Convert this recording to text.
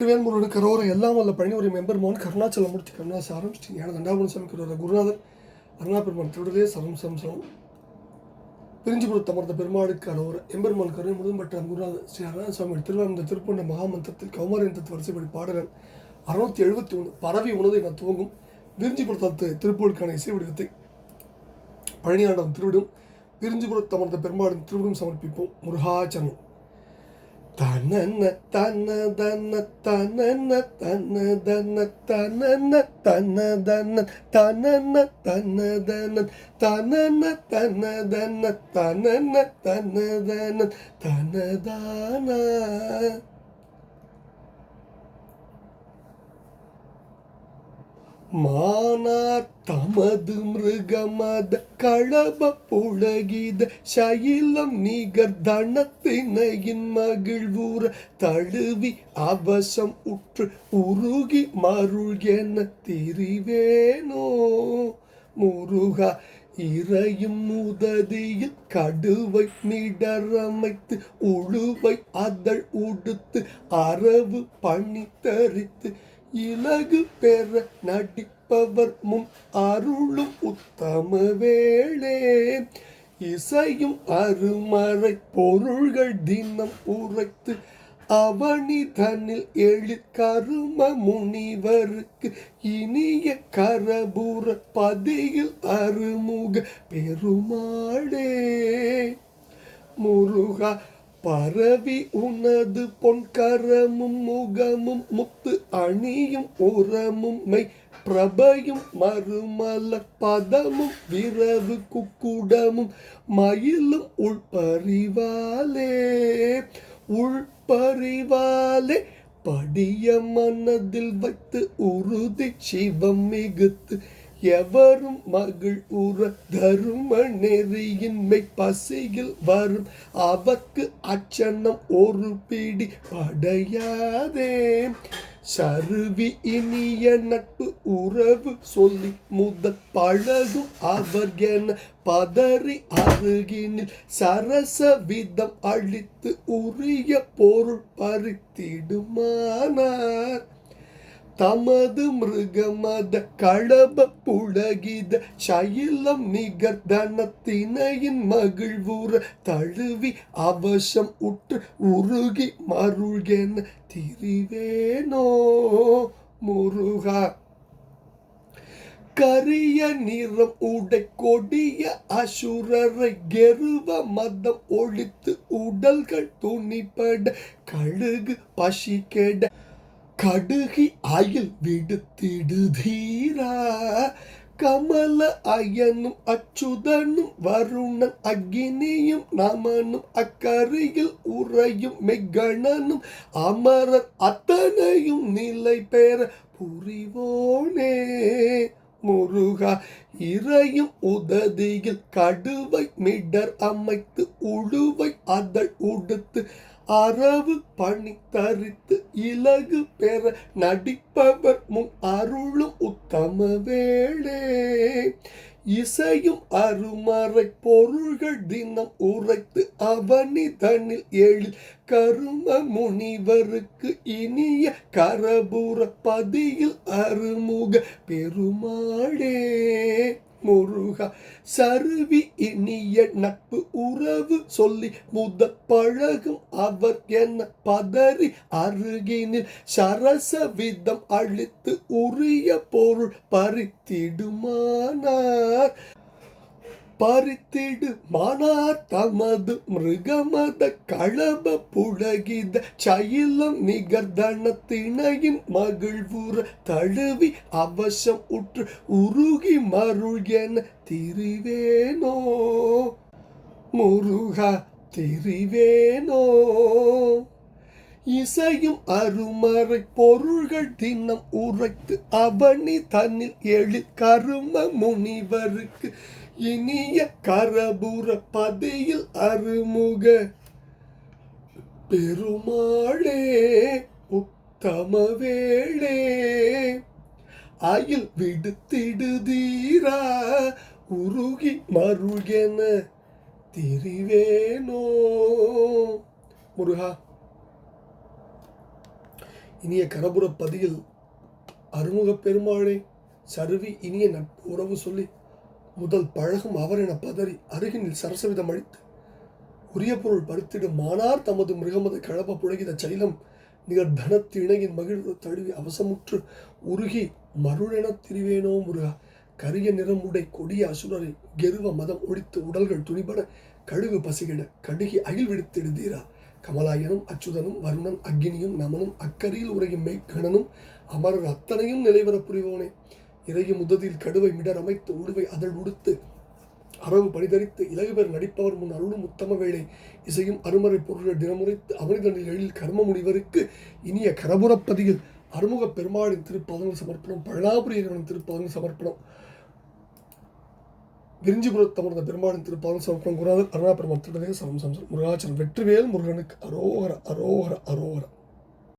திருவேல்முருகன் கரோர எல்லாம் வல்ல பழனி ஒரு மெம்பர் கருணாச்சல கருணாச்சலமூர்த்தி கருணாசாரம் ஸ்ரீ ஞான தண்டாபுரம் சாமி கரோர குருநாதர் அருணாபெருமான் திருடலே சரம் சம் சரம் பிரிஞ்சுபுரத்து அமர்ந்த பெருமாளுக்கு கரோர எம்பெருமான் கருணை முழுதும்பட்ட குருநாதர் ஸ்ரீ அருணாசுவாமி திருவாரூர் திருப்பூண்ட மகாமந்திரத்தில் கௌமாரியந்தத்து வரிசைப்படி பாடலன் அறுநூத்தி எழுபத்தி ஒன்று பரவி உணவை நான் துவங்கும். விரிஞ்சிபுரத்து திருப்பூருக்கான இசை வடிவத்தை பழனியாண்டம் திருவிடும். விரிஞ்சிபுரத்து தமர்ந்த பெருமாளின் திருவிடும் சமர்ப்பிப்போம். முருகாச்சரணம் തനന തന തന തനന തന തന തനന തന തന തനന തന തന തനന തന തന തനന തന തന തനദാന மானார் தமது மிருகமத களப புழகித சைலம் நிகர் தனத்தினையின் மகிழ்வூர தழுவி அவசம் உற்று உருகி மருள் என திரிவேனோ. முருகா இறையும் உததியில் கடுவை நிடரமைத்து உழுவை அதழ் உடுத்து அரவு பணி தரித்து இலகு பெற நடிப்பவர் முன் அருளும் உத்தம வேளே. இசையும் அருமறை பொருள்கள் தினம் உரைத்து அவனி தன்னில் எழில் கரும முனிவருக்கு இனிய கரபுர பதியில் அருமுக பெருமாளே. முருகா பரவி உனது பொன்கரமும் முகமும் முத்து அணியும் உரமும் மை பிரபையும் மறுமல பதமும் விரவு குக்குடமும் மயிலும் உள்பறிவாலே உள்பறிவாலே படிய மனதில் வைத்து உறுதி சிவம் மிகுத்து எவரும் மகிழ் உற தரும நெறியின்மை பசியில் வரும். அவர்க்கு அச்சனம் ஒரு பிடி படையாதே. சருவி இனிய நட்பு உறவு சொல்லி முதல் பழகும் அவர் என பதறி அருகினில் சரச விதம் அழித்து உரிய பொருள் பறித்திடுமானார். தமது மிருகமத களப புழகித சயிலம் நிகர்தனத்தினையின் மகிழ்வுற தழுவி அவசம் உற்று உருகி மருள்கென திரிவேனோ முருகா கரிய நிறம் உடை கொடிய அசுரரை கெருவ மதம் ஒழித்து உடல்கள் துணிப்பட கழுகு பசி கெட கடுகி அயில் விடுத்திடுதீரா? கமல அயனும் அச்சுதனும் வருணன் அக்னியும் நமனும் அக்கரையில் உறையும் மெக்கணனும் அமரர் அத்தனையும் நிலை பெற புரிவோனே. முருகா இறையும் உததியில் கடுவை மிடர் அமைத்து உழுவை அதழ் உடுத்து அரவு பணி தரித்து இலகு பெற நடிப்பவர் முன் அருளும் உத்தம வேளே. இசையும் அருமறை பொருள்கள் தினம் உரைத்து அவனிதனில் எழில் கரும முனிவருக்கு இனிய கரபுர பதியில் அருமுக பெருமாளே. முருகா சருவி இனிய நட்பு உறவு சொல்லி முத பழகும் அவர் என பதறி அருகினில் சரச விதம் அழித்து உரிய பொருள் பறித்திடுமானார். பறித்திடு மானார் தமது மிருகமத களப புழகித சைலம் நிகர்தனத்தினையின் மகிழ்வுற தழுவி அவசம் உற்று உருகி மருள் என திரிவேனோ. முருகா திரிவேனோ. இசையும் அருமறை பொருள்கள் தினம் உரைத்து அவனி தன்னில் எழில் கரும முனிவருக்கு இனிய கரபுர பதியில் அருமுக. பெருமாளே உத்தம வேளே அயில் விடுத்திடுதீரா உருகி மருகென திரிவேனோ முருகா இனிய கரபுர பதியில் அருமுக பெருமாளே சருவி இனிய நட்பு உறவு சொல்லி முதல் பழகும் அவர் என பதறி அருகினில் சரசவிதம் அளித்து உரிய பொருள் பருத்திடும் மானார் தமது மிருகமது கழப புழகித சைலம் நிகர் தனத்து இணையின் மகிழ்வு தழுவி அவசமுற்று உருகி மருளெனத் திரிவேனோ முருகா கரிய நிறம் உடை கொடிய அசுரரை கெருவ மதம் ஒழித்து உடல்கள் துணிபட கழுகு பசிகிட கடுகி அகில் விடுத்திடுதீரா கமலாயனும் அச்சுதனும் வருணன் அக்கினியும் நமனும் அக்கரியில் உரையும் மெய்கணனும் அமரர் அத்தனையும் நிலைவரப் புரிவோனே இறையும் முதலில் கடுவை மிடர் அமைத்து உடுவை அதழ் உடுத்து. அரவு பரிதரித்து இலகுபெர் நடிப்பவர் முன் அருளும் உத்தம வேளை. இசையும் அருமறை பொருள்கள் தினமுறைத்து அவனிதனில் எழில் கர்ம முனிவருக்கு இனிய கரபுரப்பதியில் அருமுக பெருமாளின் திருப்பாதங்கள் சமர்ப்பணம் பழனாபுரி இறைவனின் திருப்பாதங்கள் சமர்ப்பணம். விரிஞ்சிபுரத்தமர்ந்த பெருமாளின் திருப்பாதம் சமர்ப்பணம் குருநாதர் அருணா பெருமாள் திருடதே சரம் சம்சம். முருகாச்சலம் வெற்றிவேல் முருகனுக்கு அரோகர அரோகர அரோகரம்